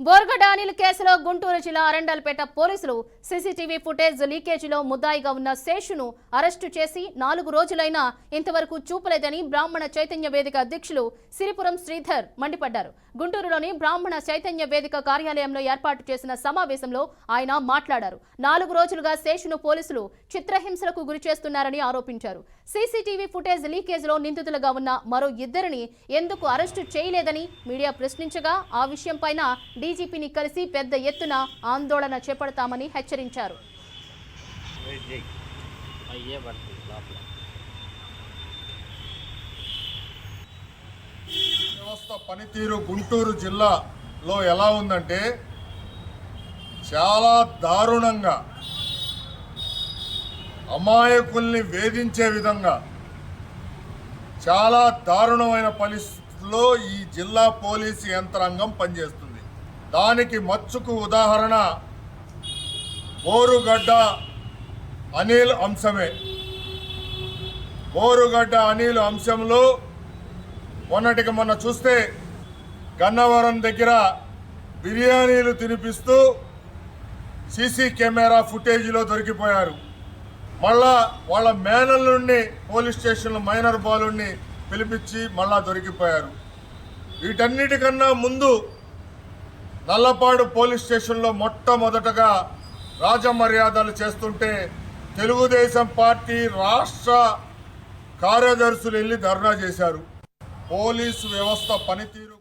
బోర్గడ్డ అనిల్ కేసులో గుంటూరు జిల్లా అరండల్పేట పోలీసులు సీసీటీవీ ఫుటేజ్ లీకేజీలో ముద్దాయిగా ఉన్న శేషును అరెస్టు చేసి నాలుగు రోజులైనా ఇంతవరకు చూపలేదని బ్రాహ్మణ చైతన్య వేదిక అధ్యక్షులు సిరిపురం శ్రీధర్ మండిపడ్డారు. గుంటూరులోని బ్రాహ్మణ చైతన్య వేదిక కార్యాలయంలో ఏర్పాటు చేసిన సమావేశంలో ఆయన మాట్లాడారు. నాలుగు రోజులుగా శేషును పోలీసులు చిత్రహింసలకు గురి చేస్తున్నారని ఆరోపించారు. సీసీటీవీ ఫుటేజ్ లీకేజ్లో నిందితులుగా ఉన్న మరో ఇద్దరిని ఎందుకు అరెస్టు చేయలేదని మీడియా ప్రశ్నించగా ఆ విషయంపైన డీజీపీని కలిసి పెద్ద ఎత్తున ఆందోళన చేపడతామని హెచ్చరించారు. వ్యవస్థ పనితీరు గుంటూరు జిల్లాలో ఎలా ఉందంటే చాలా దారుణంగా అమాయకుల్ని వేధించే విధంగా చాలా దారుణమైన పరిస్థితుల్లో ఈ జిల్లా పోలీసు యంత్రాంగం పనిచేస్తుంది. దానికి మచ్చుకు ఉదాహరణ బోరుగడ్డ అనిల్ అంశమే. బోరుగడ్డ అనిల్ అంశంలో మొన్నటికి మొన్న చూస్తే గన్నవరం దగ్గర బిర్యానీలు తినిపిస్తూ సీసీ కెమెరా ఫుటేజీలో దొరికిపోయారు. మళ్ళా వాళ్ళ మేనల్లుండి పోలీస్ స్టేషన్లో మైనర్ బాలుని పిలిపించి మళ్ళా దొరికిపోయారు. వీటన్నిటికన్నా ముందు నల్లపాడు పోలీస్ స్టేషన్లో మొట్టమొదటగా రాజమర్యాదలు చేస్తుంటే తెలుగుదేశం పార్టీ రాష్ట్ర కార్యదర్శులు వెళ్ళి ధర్నా చేశారు. పోలీసు వ్యవస్థ పనితీరు